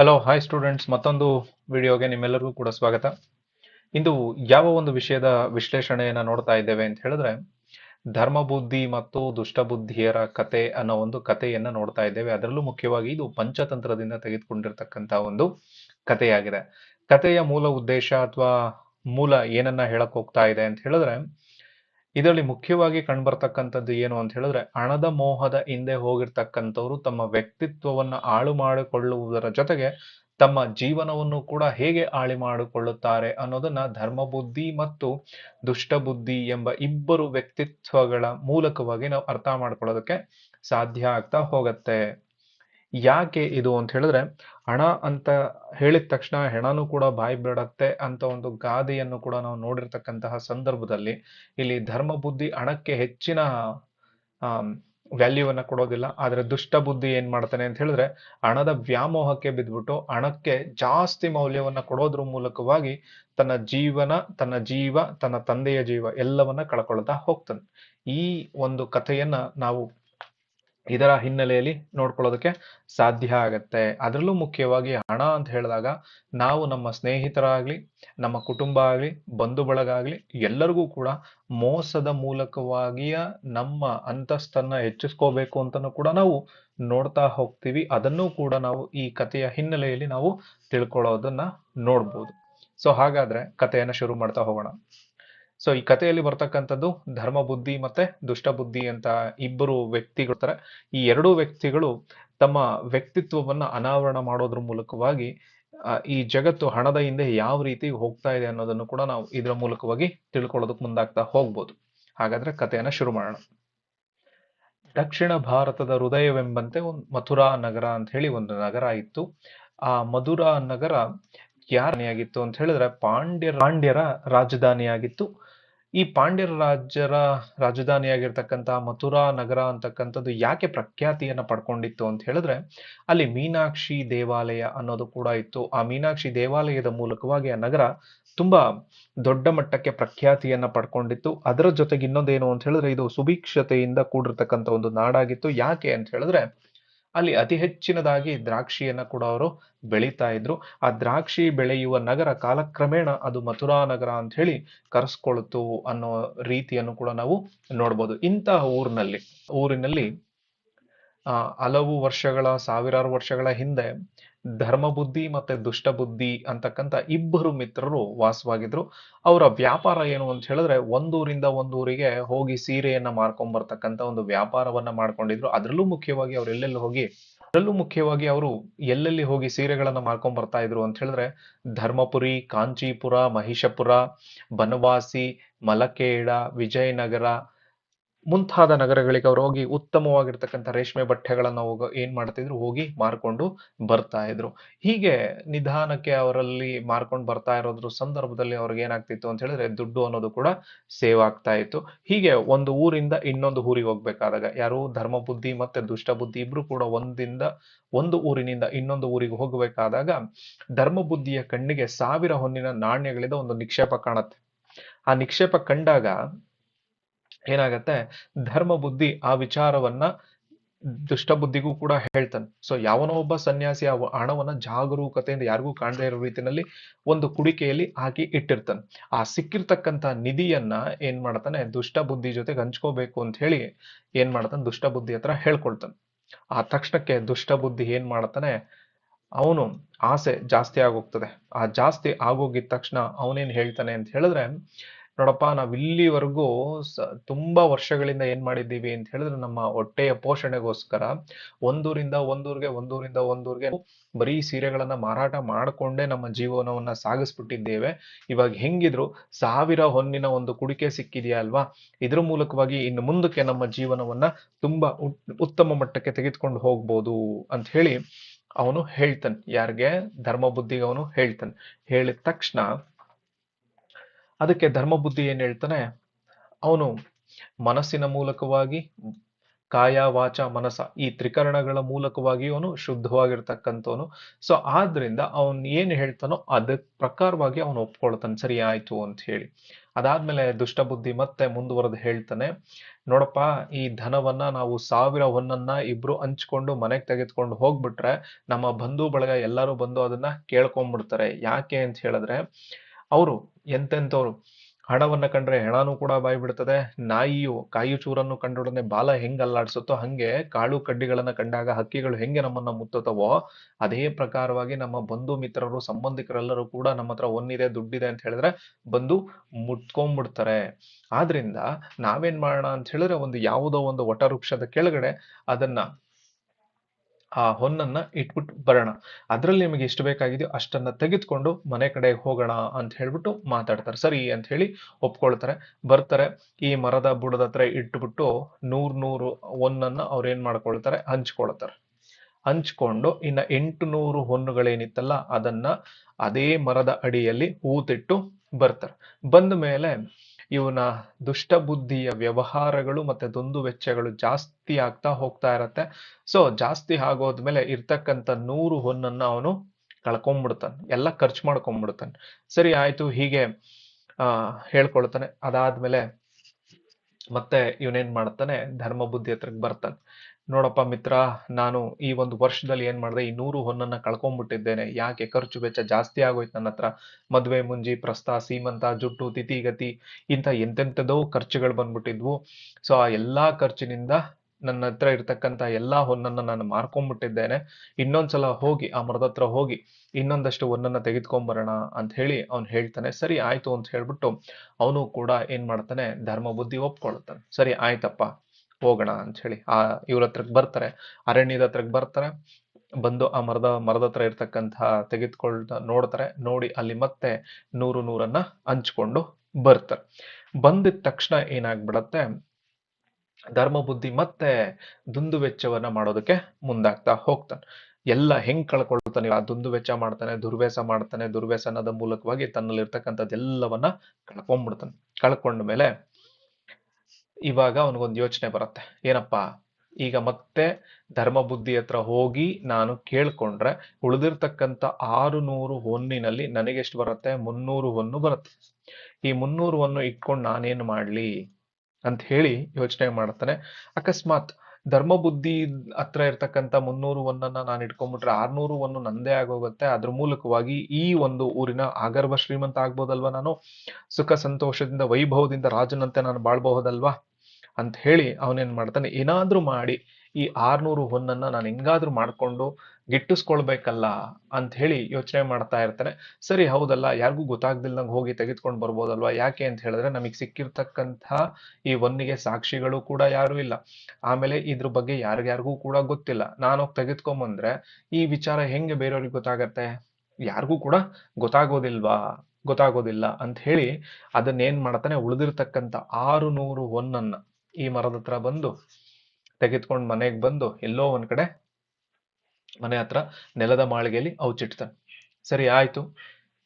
Hello hi students ಮತ್ತೊಂದು ವಿಡಿಯೋಗೆ ನಿಮ್ಮೆಲ್ಲರಿಗೂ ಕೂಡ ಸ್ವಾಗತ. ಇಂದು ಯಾವ ಒಂದು ವಿಷಯದ ವಿಶ್ಲೇಷಣೆಯನ್ನು ನೋಡ್ತಾ ಇದ್ದೇವೆ ಅಂತ ಹೇಳಿದ್ರೆ, ಧರ್ಮಬುದ್ಧಿ ಮತ್ತು ದುಷ್ಟಬುದ್ಧಿಯರ ಕತೆ ಅನ್ನೋ ಒಂದು ಕಥೆಯನ್ನು ನೋಡ್ತಾ ಇದ್ದೇವೆ. ಅದರಲ್ಲೂ ಮುಖ್ಯವಾಗಿ ಇದು ಪಂಚತಂತ್ರದಿಂದ ತೆಗೆದುಕೊಂಡಿರ್ತಕ್ಕಂಥ ಒಂದು ಕಥೆಯಾಗಿದೆ. ಕಥೆಯ ಮೂಲ ಉದ್ದೇಶ ಅಥವಾ ಮೂಲ ಏನನ್ನ ಹೇಳಕ್ ಹೋಗ್ತಾ ಇದೆ ಅಂತ ಹೇಳಿದ್ರೆ ಇದರಲ್ಲಿ ಮುಖ್ಯವಾಗಿ ಕಂಡುಬರ್ತಕ್ಕಂಥದ್ದು ಏನು ಅಂತ ಹೇಳಿದ್ರೆ, ಹಣದ ಮೋಹದ ಹಿಂದೆ ಹೋಗಿರ್ತಕ್ಕಂಥವ್ರು ತಮ್ಮ ವ್ಯಕ್ತಿತ್ವವನ್ನು ಹಾಳು ಮಾಡಿಕೊಳ್ಳುವುದರ ಜೊತೆಗೆ ತಮ್ಮ ಜೀವನವನ್ನು ಕೂಡ ಹೇಗೆ ಹಾಳು ಮಾಡಿಕೊಳ್ಳುತ್ತಾರೆ ಅನ್ನೋದನ್ನ ಧರ್ಮಬುದ್ಧಿ ಮತ್ತು ದುಷ್ಟಬುದ್ಧಿ ಎಂಬ ಇಬ್ಬರು ವ್ಯಕ್ತಿತ್ವಗಳ ಮೂಲಕವಾಗಿ ನಾವು ಅರ್ಥ ಮಾಡ್ಕೊಳ್ಳೋದಕ್ಕೆ ಸಾಧ್ಯ ಆಗ್ತಾ ಹೋಗತ್ತೆ. ಯಾಕೆ ಇದು ಅಂತ ಹೇಳಿದ್ರೆ, ಹಣ ಅಂತ ಹೇಳಿದ ತಕ್ಷಣ ಹೆಣನೂ ಕೂಡ ಬಾಯಿ ಬಿಡತ್ತೆ ಅಂತ ಒಂದು ಗಾದೆಯನ್ನು ಕೂಡ ನಾವು ನೋಡಿರ್ತಕ್ಕಂತಹ ಸಂದರ್ಭದಲ್ಲಿ ಇಲ್ಲಿ ಧರ್ಮ ಬುದ್ಧಿ ಹಣಕ್ಕೆ ಹೆಚ್ಚಿನ ವ್ಯಾಲ್ಯೂವನ್ನು ಕೊಡೋದಿಲ್ಲ. ಆದರೆ ದುಷ್ಟ ಬುದ್ಧಿ ಏನ್ ಮಾಡ್ತಾನೆ ಅಂತ ಹೇಳಿದ್ರೆ, ಹಣದ ವ್ಯಾಮೋಹಕ್ಕೆ ಬಿದ್ಬಿಟ್ಟು ಹಣಕ್ಕೆ ಜಾಸ್ತಿ ಮೌಲ್ಯವನ್ನ ಕೊಡೋದ್ರ ಮೂಲಕವಾಗಿ ತನ್ನ ಜೀವನ, ತನ್ನ ಜೀವ, ತನ್ನ ತಂದೆಯ ಜೀವ ಎಲ್ಲವನ್ನ ಕಳ್ಕೊಳ್ತಾ ಹೋಗ್ತಾನೆ. ಈ ಒಂದು ಕಥೆಯನ್ನ ನಾವು ಇದರ ಹಿನ್ನೆಲೆಯಲ್ಲಿ ನೋಡ್ಕೊಳ್ಳೋದಕ್ಕೆ ಸಾಧ್ಯ ಆಗತ್ತೆ. ಅದರಲ್ಲೂ ಮುಖ್ಯವಾಗಿ ಹಣ ಅಂತ ಹೇಳಿದಾಗ ನಾವು ನಮ್ಮ ಸ್ನೇಹಿತರಾಗಲಿ, ನಮ್ಮ ಕುಟುಂಬ ಆಗಲಿ ಬಂಧು ಬಳಗ ಆಗಲಿ ಎಲ್ಲರಿಗೂ ಕೂಡ ಮೋಸದ ಮೂಲಕವಾಗಿಯ ನಮ್ಮ ಅಂತಸ್ತನ್ನ ಹೆಚ್ಚಿಸ್ಕೋಬೇಕು ಅಂತಲೂ ಕೂಡ ನಾವು ನೋಡ್ತಾ ಹೋಗ್ತೀವಿ. ಅದನ್ನು ಕೂಡ ನಾವು ಈ ಕಥೆಯ ಹಿನ್ನೆಲೆಯಲ್ಲಿ ನಾವು ತಿಳ್ಕೊಳ್ಳೋದನ್ನ ನೋಡ್ಬೋದು. ಸೊ ಹಾಗಾದ್ರೆ ಕಥೆಯನ್ನು ಶುರು ಮಾಡ್ತಾ ಹೋಗೋಣ. ಸೊ ಈ ಕಥೆಯಲ್ಲಿ ಬರ್ತಕ್ಕಂಥದ್ದು ಧರ್ಮ ಬುದ್ಧಿ ಮತ್ತೆ ದುಷ್ಟ ಬುದ್ಧಿ ಅಂತ ಇಬ್ಬರು ವ್ಯಕ್ತಿಗಳು ಈ ಎರಡೂ ವ್ಯಕ್ತಿಗಳು ತಮ್ಮ ವ್ಯಕ್ತಿತ್ವವನ್ನ ಅನಾವರಣ ಮಾಡೋದ್ರ ಮೂಲಕವಾಗಿ ಈ ಜಗತ್ತು ಹಣದ ಹಿಂದೆ ಯಾವ ರೀತಿ ಹೋಗ್ತಾ ಇದೆ ಅನ್ನೋದನ್ನು ಕೂಡ ನಾವು ಇದರ ಮೂಲಕವಾಗಿ ತಿಳ್ಕೊಳ್ಳೋದಕ್ಕೆ ಮುಂದಾಗ್ತಾ ಹೋಗ್ಬೋದು. ಹಾಗಾದ್ರೆ ಕಥೆಯನ್ನ ಶುರು ಮಾಡೋಣ. ದಕ್ಷಿಣ ಭಾರತದ ಹೃದಯವೆಂಬಂತೆ ಒಂದು ಮಥುರಾ ನಗರ ಅಂತ ಹೇಳಿ ಒಂದು ನಗರ ಇತ್ತು. ಆ ಮಧುರಾ ನಗರ ಯಾರನೆಯಾಗಿತ್ತು ಅಂತ ಹೇಳಿದ್ರೆ ಪಾಂಡ್ಯ ಪಾಂಡ್ಯರ ರಾಜಧಾನಿಯಾಗಿತ್ತು. ಈ ಪಾಂಡ್ಯರ ರಾಜ್ಯರ ರಾಜಧಾನಿಯಾಗಿರ್ತಕ್ಕಂತಹ ಮಥುರಾ ನಗರ ಅಂತಕ್ಕಂಥದ್ದು ಯಾಕೆ ಪ್ರಖ್ಯಾತಿಯನ್ನ ಪಡ್ಕೊಂಡಿತ್ತು ಅಂತ ಹೇಳಿದ್ರೆ, ಅಲ್ಲಿ ಮೀನಾಕ್ಷಿ ದೇವಾಲಯ ಅನ್ನೋದು ಕೂಡ ಇತ್ತು. ಆ ಮೀನಾಕ್ಷಿ ದೇವಾಲಯದ ಮೂಲಕವಾಗಿ ಆ ನಗರ ತುಂಬಾ ದೊಡ್ಡ ಮಟ್ಟಕ್ಕೆ ಪ್ರಖ್ಯಾತಿಯನ್ನ ಪಡ್ಕೊಂಡಿತ್ತು. ಅದರ ಜೊತೆಗೆ ಇನ್ನೊಂದೇನು ಅಂತ ಹೇಳಿದ್ರೆ ಇದು ಸುಭಿಕ್ಷತೆಯಿಂದ ಕೂಡಿರ್ತಕ್ಕಂಥ ಒಂದು ನಾಡಾಗಿತ್ತು. ಯಾಕೆ ಅಂತ ಹೇಳಿದ್ರೆ ಅಲ್ಲಿ ಅತಿ ಹೆಚ್ಚಿನದಾಗಿ ದ್ರಾಕ್ಷಿಯನ್ನ ಕೂಡ ಅವರು ಬೆಳೀತಾ ಇದ್ರು. ಆ ದ್ರಾಕ್ಷಿ ಬೆಳೆಯುವ ನಗರ ಕಾಲಕ್ರಮೇಣ ಅದು ಮಥುರಾ ನಗರ ಅಂತ ಹೇಳಿ ಕರೆಸ್ಕೊಳ್ತು ಅನ್ನೋ ರೀತಿಯನ್ನು ಕೂಡ ನಾವು ನೋಡ್ಬೋದು. ಇಂತಹ ಊರಿನಲ್ಲಿ ಊರಿನಲ್ಲಿ ಹಲವು ವರ್ಷಗಳ, ಸಾವಿರಾರು ವರ್ಷಗಳ ಹಿಂದೆ ಧರ್ಮ ಬುದ್ಧಿ ಮತ್ತೆ ದುಷ್ಟ ಬುದ್ಧಿ ಅಂತಕ್ಕಂಥ ಇಬ್ಬರು ಮಿತ್ರರು ವಾಸವಾಗಿದ್ರು. ಅವರ ವ್ಯಾಪಾರ ಏನು ಅಂತ ಹೇಳಿದ್ರೆ ಒಂದೂರಿಂದ ಒಂದೂರಿಗೆ ಹೋಗಿ ಸೀರೆಯನ್ನ ಮಾರ್ಕೊಂಡ್ ಬರ್ತಕ್ಕಂಥ ಒಂದು ವ್ಯಾಪಾರವನ್ನ ಮಾಡ್ಕೊಂಡಿದ್ರು. ಅದರಲ್ಲೂ ಮುಖ್ಯವಾಗಿ ಅವ್ರು ಎಲ್ಲೆಲ್ಲಿ ಹೋಗಿ, ಅದರಲ್ಲೂ ಮುಖ್ಯವಾಗಿ ಅವರು ಎಲ್ಲೆಲ್ಲಿ ಹೋಗಿ ಸೀರೆಗಳನ್ನ ಮಾರ್ಕೊಂಡ್ ಬರ್ತಾ ಇದ್ರು ಅಂತ ಹೇಳಿದ್ರೆ ಧರ್ಮಪುರಿ, ಕಾಂಚೀಪುರ, ಮಹಿಷಪುರ, ಬನವಾಸಿ, ಮಲಕೇಡ, ವಿಜಯನಗರ ಮುಂತಾದ ನಗರಗಳಿಗೆ ಅವ್ರು ಹೋಗಿ ಉತ್ತಮವಾಗಿರ್ತಕ್ಕಂಥ ರೇಷ್ಮೆ ಬಟ್ಟೆಗಳನ್ನು ಹೋಗ, ಏನ್ ಮಾಡ್ತಿದ್ರು? ಹೋಗಿ ಮಾರ್ಕೊಂಡು ಬರ್ತಾ ಇದ್ರು. ಹೀಗೆ ನಿಧಾನಕ್ಕೆ ಅವರಲ್ಲಿ ಮಾರ್ಕೊಂಡು ಬರ್ತಾ ಇರೋದ್ರ ಸಂದರ್ಭದಲ್ಲಿ ಅವ್ರಿಗೆ ಏನಾಗ್ತಿತ್ತು ಅಂತ ಹೇಳಿದ್ರೆ ದುಡ್ಡು ಅನ್ನೋದು ಕೂಡ ಸೇವ್ ಆಗ್ತಾ ಇತ್ತು. ಹೀಗೆ ಒಂದು ಊರಿಂದ ಇನ್ನೊಂದು ಊರಿಗೆ ಹೋಗ್ಬೇಕಾದಾಗ ಯಾರು ಧರ್ಮ ಬುದ್ಧಿ ಮತ್ತೆ ದುಷ್ಟ ಬುದ್ಧಿ ಇಬ್ರು ಕೂಡ ಒಂದಿಂದ, ಒಂದು ಊರಿನಿಂದ ಇನ್ನೊಂದು ಊರಿಗೆ ಹೋಗಬೇಕಾದಾಗ ಧರ್ಮ ಬುದ್ಧಿಯ ಕಣ್ಣಿಗೆ ಸಾವಿರ ಹೊನ್ನಿನ ನಾಣ್ಯಗಳಿಂದ ಒಂದು ನಿಕ್ಷೇಪ ಕಾಣುತ್ತೆ. ಆ ನಿಕ್ಷೇಪ ಕಂಡಾಗ ಏನಾಗತ್ತೆ? ಧರ್ಮ ಬುದ್ಧಿ ಆ ವಿಚಾರವನ್ನ ದುಷ್ಟ ಬುದ್ಧಿಗೂ ಕೂಡ ಹೇಳ್ತಾನೆ. ಸೊ ಯಾವನೋ ಒಬ್ಬ ಸನ್ಯಾಸಿ ಆ ಹಣವನ್ನ ಜಾಗರೂಕತೆಯಿಂದ ಯಾರಿಗೂ ಕಾಣದೇ ಇರೋ ರೀತಿಯಲ್ಲಿ ಒಂದು ಕುಡಿಕೆಯಲ್ಲಿ ಹಾಕಿ ಇಟ್ಟಿರ್ತಾನೆ. ಆ ಸಿಕ್ಕಿರ್ತಕ್ಕಂತ ನಿಧಿಯನ್ನ ಏನ್ ಮಾಡ್ತಾನೆ? ದುಷ್ಟ ಬುದ್ಧಿ ಜೊತೆಗೆ ಹಂಚ್ಕೋಬೇಕು ಅಂತ ಹೇಳಿ ಏನ್ ಮಾಡ್ತಾನೆ? ದುಷ್ಟ ಬುದ್ಧಿ ಹತ್ರ ಹೇಳ್ಕೊಳ್ತಾನೆ. ಆ ತಕ್ಷಣಕ್ಕೆ ದುಷ್ಟ ಬುದ್ಧಿ ಏನ್ ಮಾಡ್ತಾನೆ? ಅವನು ಆಸೆ ಜಾಸ್ತಿ ಆಗೋಗ್ತದೆ. ಆ ಜಾಸ್ತಿ ಆಗೋಗಿದ ತಕ್ಷಣ ಅವನೇನ್ ಹೇಳ್ತಾನೆ ಅಂತ ಹೇಳಿದ್ರೆ ನೋಡಪ್ಪ ನಾವು ಇಲ್ಲಿವರೆಗೂ ತುಂಬಾ ವರ್ಷಗಳಿಂದ ಏನ್ ಮಾಡಿದ್ದೀವಿ ಅಂತ ಹೇಳಿದ್ರೆ ನಮ್ಮ ಹೊಟ್ಟೆಯ ಪೋಷಣೆಗೋಸ್ಕರ ಒಂದೂರಿಂದ ಒಂದೂರಿಗೆ ಒಂದೂರಿಂದ ಒಂದೂರಿಗೆ ಬರೀ ಸೀರೆಗಳನ್ನ ಮಾರಾಟ ಮಾಡ್ಕೊಂಡೇ ನಮ್ಮ ಜೀವನವನ್ನ ಸಾಗಿಸ್ಬಿಟ್ಟಿದ್ದೇವೆ. ಇವಾಗ ಹೆಂಗಿದ್ರು, ಸಾವಿರ ಹೊನ್ನಿನ ಒಂದು ಕುಡಿಕೆ ಸಿಕ್ಕಿದೆಯಾ ಅಲ್ವಾ? ಇದ್ರ ಮೂಲಕವಾಗಿ ಇನ್ನು ಮುಂದಕ್ಕೆ ನಮ್ಮ ಜೀವನವನ್ನ ತುಂಬಾ ಉತ್ತಮ ಮಟ್ಟಕ್ಕೆ ತೆಗೆದುಕೊಂಡು ಹೋಗ್ಬೋದು ಅಂತ ಹೇಳಿ ಅವನು ಹೇಳ್ತಾನೆ. ಯಾರಿಗೆ? ಧರ್ಮ ಬುದ್ಧಿಗೆ ಅವನು ಹೇಳ್ತಾನೆ. ಹೇಳಿದ ತಕ್ಷಣ ಅದಕ್ಕೆ ಧರ್ಮಬುದ್ಧಿ ಏನು ಹೇಳ್ತಾನೆ? ಅವನು ಮನಸ್ಸಿನ ಮೂಲಕವಾಗಿ ಕಾಯ ವಾಚ ಮನಸ ಈ ತ್ರಿಕರಣಗಳ ಮೂಲಕವಾಗಿ ಅವನು ಶುದ್ಧವಾಗಿರ್ತಕ್ಕಂಥವನು. ಸೊ ಆದ್ರಿಂದ ಅವನ್ ಏನ್ ಹೇಳ್ತಾನೋ ಅದ ಪ್ರಕಾರವಾಗಿ ಅವನು ಒಪ್ಕೊಳ್ತಾನೆ, ಸರಿ, ಆಯ್ತು ಅಂತ ಹೇಳಿ. ಅದಾದ್ಮೇಲೆ ದುಷ್ಟಬುದ್ಧಿ ಮತ್ತೆ ಮುಂದುವರೆದು ಹೇಳ್ತಾನೆ, ನೋಡಪ್ಪ, ಈ ಧನವನ್ನ ನಾವು ಸಾವಿರ ಹೊನ್ನನ್ನ ಇಬ್ರು ಹಂಚ್ಕೊಂಡು ಮನೆಗೆ ತೆಗೆದುಕೊಂಡು ಹೋಗ್ಬಿಟ್ರೆ ನಮ್ಮ ಬಂಧು ಬಳಗ ಎಲ್ಲರೂ ಬಂದು ಅದನ್ನ ಕೇಳ್ಕೊಂಡ್ಬಿಡ್ತಾರೆ ಯಾಕೆ? ಅಂತ ಹೇಳಿದ್ರೆ ಅವರು ಎಂತೆಂಥವ್ರು ಹಣವನ್ನು ಕಂಡ್ರೆ ಹೆಣನೂ ಕೂಡ ಬಾಯಿ ಬಿಡ್ತದೆ ನಾಯಿಯು ಕಾಯಿ ಚೂರನ್ನು ಕಂಡೊಡನೆ ಬಾಲ ಹೆಂಗ್ ಅಲ್ಲಾಡ್ಸುತ್ತೋ ಹಂಗೆ ಕಾಳು ಕಡ್ಡಿಗಳನ್ನು ಕಂಡಾಗ ಹಕ್ಕಿಗಳು ಹೆಂಗೆ ನಮ್ಮನ್ನ ಮುತ್ತುತ್ತವೋ ಅದೇ ಪ್ರಕಾರವಾಗಿ ನಮ್ಮ ಬಂಧು ಮಿತ್ರರು, ಸಂಬಂಧಿಕರೆಲ್ಲರೂ ಕೂಡ ನಮ್ಮ ಹತ್ರ ಒಂದಿದೆ, ದುಡ್ಡಿದೆ ಅಂತ ಹೇಳಿದ್ರೆ ಬಂದು ಮುಟ್ಕೊಂಡ್ಬಿಡ್ತಾರೆ ಆದ್ರಿಂದ ನಾವೇನ್ ಮಾಡೋಣ ಅಂತ ಹೇಳಿದ್ರೆ ಒಂದು ಯಾವುದೋ ಒಂದು ವಟವೃಕ್ಷದ ಕೆಳಗಡೆ ಅದನ್ನ ಆ ಹೊನ್ನನ್ನ ಇಟ್ಬಿಟ್ಟು ಬರೋಣ. ಅದರಲ್ಲಿ ನಿಮಗೆ ಎಷ್ಟು ಬೇಕಾಗಿದೆಯೋ ಅಷ್ಟನ್ನ ತೆಗೆದುಕೊಂಡು ಮನೆ ಕಡೆ ಹೋಗೋಣ ಅಂತ ಹೇಳ್ಬಿಟ್ಟು ಮಾತಾಡ್ತಾರೆ. ಸರಿ ಅಂತ ಹೇಳಿ ಒಪ್ಕೊಳ್ತಾರೆ. ಬರ್ತಾರೆ. ಈ ಮರದ ಬುಡದ ಹತ್ರ ಇಟ್ಬಿಟ್ಟು ನೂರ್ ನೂರು ಹೊನ್ನನ್ನ ಅವ್ರು ಏನ್ ಮಾಡ್ಕೊಳ್ತಾರೆ? ಹಂಚ್ಕೊಳ್ತಾರೆ. ಹಂಚ್ಕೊಂಡು ಇನ್ನ ಎಂಟು ನೂರು ಹೊನ್ನುಗಳೇನಿತ್ತಲ್ಲ ಅದನ್ನ ಅದೇ ಮರದ ಅಡಿಯಲ್ಲಿ ಹೂತಿಟ್ಟು ಬರ್ತಾರೆ. ಬಂದ ಮೇಲೆ ಇವನ ದುಷ್ಟ ಬುದ್ಧಿಯ ವ್ಯವಹಾರಗಳು ಮತ್ತೆ ದುಂದು ವೆಚ್ಚಗಳು ಜಾಸ್ತಿ ಆಗ್ತಾ ಹೋಗ್ತಾ ಇರತ್ತೆ. ಸೊ ಜಾಸ್ತಿ ಆಗೋದ್ಮೇಲೆ ಇರ್ತಕ್ಕಂಥ ನೂರು ಹೊನ್ನನ್ನ ಅವನು ಕಳ್ಕೊಂಡ್ಬಿಡ್ತಾನೆ ಎಲ್ಲ ಖರ್ಚು ಮಾಡ್ಕೊಂಡ್ಬಿಡ್ತಾನೆ ಸರಿ, ಆಯ್ತು, ಹೀಗೆ ಹೇಳ್ಕೊಳ್ತಾನೆ. ಅದಾದ್ಮೇಲೆ ಮತ್ತೆ ಇವನೇನ್ ಮಾಡ್ತಾನೆ? ಧರ್ಮ ಬುದ್ಧಿ ಹತ್ರಕ್ಕೆ ಬರ್ತಾನೆ. ನೋಡಪ್ಪ ಮಿತ್ರ, ನಾನು ಈ ಒಂದು ವರ್ಷದಲ್ಲಿ ಏನ್ ಮಾಡಿದೆ, ಈ ನೂರು ಹೊನ್ನನ್ನ ಕಳ್ಕೊಂಡ್ಬಿಟ್ಟಿದ್ದೇನೆ ಯಾಕೆ? ಖರ್ಚು ವೆಚ್ಚ ಜಾಸ್ತಿ ಆಗೋಯ್ತು ನನ್ನ ಹತ್ರ. ಮದುವೆ ಮುಂಜಿ ಪ್ರಸ್ತ ಸೀಮಂತ, ಜುಟ್ಟು, ತಿಥಿಗತಿ ಇಂಥ ಎಂತೆಂಥದೋ ಖರ್ಚುಗಳು ಬಂದ್ಬಿಟ್ಟಿದ್ವು. ಸೊ, ಆ ಎಲ್ಲಾ ಖರ್ಚಿನಿಂದ ನನ್ನ ಹತ್ರ ಇರ್ತಕ್ಕಂಥ ಎಲ್ಲಾ ಹೊನ್ನನ್ನು ನಾನು ಮಾರ್ಕೊಂಡ್ಬಿಟ್ಟಿದ್ದೇನೆ ಇನ್ನೊಂದ್ಸಲ ಹೋಗಿ, ಆ ಮರದ ಹತ್ರ ಹೋಗಿ ಇನ್ನೊಂದಷ್ಟು ಹೊನ್ನನ್ನು ತೆಗೆದುಕೊಂಬರೋಣ ಅಂತ ಹೇಳಿ ಅವ್ನು ಹೇಳ್ತಾನೆ, ಸರಿ ಆಯ್ತು ಅಂತ ಹೇಳ್ಬಿಟ್ಟು ಅವನು ಕೂಡ ಏನ್ ಮಾಡ್ತಾನೆ, ಧರ್ಮ ಬುದ್ಧಿ ಒಪ್ಕೊಳ್ತಾನೆ. ಸರಿ, ಆಯ್ತಪ್ಪ. ಹೋಗೋಣ ಅಂತ ಹೇಳಿ ಆ ಇವ್ರ ಹತ್ರಕ್ ಬರ್ತಾರೆ, ಅರಣ್ಯದ ಹತ್ರಕ್ ಬರ್ತಾರೆ, ಬಂದು ಆ ಮರದ ಮರದ ಹತ್ರ ಇರ್ತಕ್ಕಂತಹ ತೆಗೆದುಕೊಳ್ತಾ ನೋಡ್ತಾರೆ. ನೋಡಿ ಅಲ್ಲಿ ಮತ್ತೆ ನೂರು ನೂರನ್ನ ಹಂಚ್ಕೊಂಡು ಬರ್ತಾರೆ. ಬಂದಿದ ತಕ್ಷಣ ಏನಾಗ್ಬಿಡತ್ತೆ, ಧರ್ಮ ಬುದ್ಧಿ ಮತ್ತೆ ದುಂದು ವೆಚ್ಚವನ್ನ ಮಾಡೋದಕ್ಕೆ ಮುಂದಾಗ್ತಾ ಹೋಗ್ತಾನೆ. ಎಲ್ಲ ಹೆಂಗ್ ಕಳ್ಕೊಳ್ತಾನೆ, ಆ ದುಂದು ವೆಚ್ಚ ಮಾಡ್ತಾನೆ, ದುರ್ವ್ಯಾಸ ಮಾಡ್ತಾನೆ ದುರ್ವ್ಯಸನದ ಮೂಲಕವಾಗಿ ತನ್ನಲ್ಲಿರ್ತಕ್ಕಂಥದ್ದೆಲ್ಲವನ್ನ ಕಳ್ಕೊಂಡ್ಬಿಡ್ತಾನೆ ಕಳ್ಕೊಂಡ ಮೇಲೆ ಇವಾಗ ಅವನಿಗೊಂದು ಯೋಚನೆ ಬರುತ್ತೆ. ಏನಪ್ಪಾ, ಈಗ ಮತ್ತೆ ಧರ್ಮ ಬುದ್ಧಿ ಹತ್ರ ಹೋಗಿ ನಾನು ಕೇಳ್ಕೊಂಡ್ರೆ ಉಳಿದಿರ್ತಕ್ಕಂಥ ಆರು ನೂರು ಹೊನ್ನಿನಲ್ಲಿ ನನಗೆಷ್ಟು ಬರುತ್ತೆ? ಮುನ್ನೂರು ಹೊನ್ನು ಬರುತ್ತೆ. ಈ ಮುನ್ನೂರು ಹೊನ್ನು ಇಟ್ಕೊಂಡು ನಾನೇನು ಮಾಡ್ಲಿ ಅಂತ ಹೇಳಿ ಯೋಚನೆ ಮಾಡ್ತಾನೆ. ಅಕಸ್ಮಾತ್ ಧರ್ಮ ಬುದ್ಧಿ ಹತ್ರ ಇರ್ತಕ್ಕಂಥ ಮುನ್ನೂರು ಒಂದನ್ನ ನಾನು ಇಟ್ಕೊಂಡ್ಬಿಟ್ರೆ ಆರ್ನೂರು ಒಂದು ನಂದೇ ಆಗೋಗುತ್ತೆ? ಅದ್ರ ಮೂಲಕವಾಗಿ ಈ ಒಂದು ಊರಿನ ಆಗರ್ಭ ಶ್ರೀಮಂತ ಆಗ್ಬೋದಲ್ವಾ ನಾನು? ಸುಖ ಸಂತೋಷದಿಂದ ವೈಭವದಿಂದ ರಾಜನಂತೆ ನಾನು ಬಾಳ್ಬಹುದಲ್ವಾ? ಅಂತ ಹೇಳಿ ಅವನೇನ್ ಮಾಡ್ತಾನೆ, ಏನಾದ್ರೂ ಮಾಡಿ, ಈ ಆರ್ನೂರು ಹೊನ್ನನ್ನ ನಾನು ಹೆಂಗಾದ್ರೂ ಮಾಡ್ಕೊಂಡು ಗಿಟ್ಟಿಸ್ಕೊಳ್ಬೇಕಲ್ಲ ಅಂತ ಹೇಳಿ ಯೋಚನೆ ಮಾಡ್ತಾ ಇರ್ತಾನೆ. ಸರಿ, ಹೌದಲ್ಲ, ಯಾರಿಗೂ ಗೊತ್ತಾಗ್ದಿಲ್ದಂಗೆ ಹೋಗಿ ತೆಗೆದುಕೊಂಡು ಬರ್ಬೋದಲ್ವಾ, ಯಾಕೆ ಅಂತ ಹೇಳಿದ್ರೆ ನಮಗೆ ಸಿಕ್ಕಿರ್ತಕ್ಕಂಥ ಈ ಒನ್ನಿಗೆ ಸಾಕ್ಷಿಗಳು ಕೂಡ ಯಾರು ಇಲ್ಲ. ಆಮೇಲೆ ಇದ್ರ ಬಗ್ಗೆ ಯಾರಿಗ್ಯಾರಿಗೂ ಕೂಡ ಗೊತ್ತಿಲ್ಲ. ನಾನು ತೆಗೆದ್ಕೊಂಬಂದ್ರೆ ಈ ವಿಚಾರ ಹೆಂಗೆ ಬೇರೆಯವ್ರಿಗೆ ಗೊತ್ತಾಗತ್ತೆ? ಯಾರಿಗೂ ಕೂಡ ಗೊತ್ತಾಗೋದಿಲ್ವಾ, ಗೊತ್ತಾಗೋದಿಲ್ಲ ಅಂತ ಹೇಳಿ ಅದನ್ನೇನ್ ಮಾಡ್ತಾನೆ, ಉಳಿದಿರ್ತಕ್ಕಂಥ ಆರು ನೂರು ಹೊನ್ನನ್ನ ಈ ಮರದ ಹತ್ರ ಬಂದು ತೆಗೆದುಕೊಂಡು ಮನೆಗೆ ಬಂದು ಎಲ್ಲೋ ಒಂದ್ ಕಡೆ ಮನೆ ಹತ್ರ ನೆಲದ ಮಾಳಿಗೆಯಲ್ಲಿ ಔಚಿಡ್ತಾನೆ ಸರಿ, ಆಯ್ತು.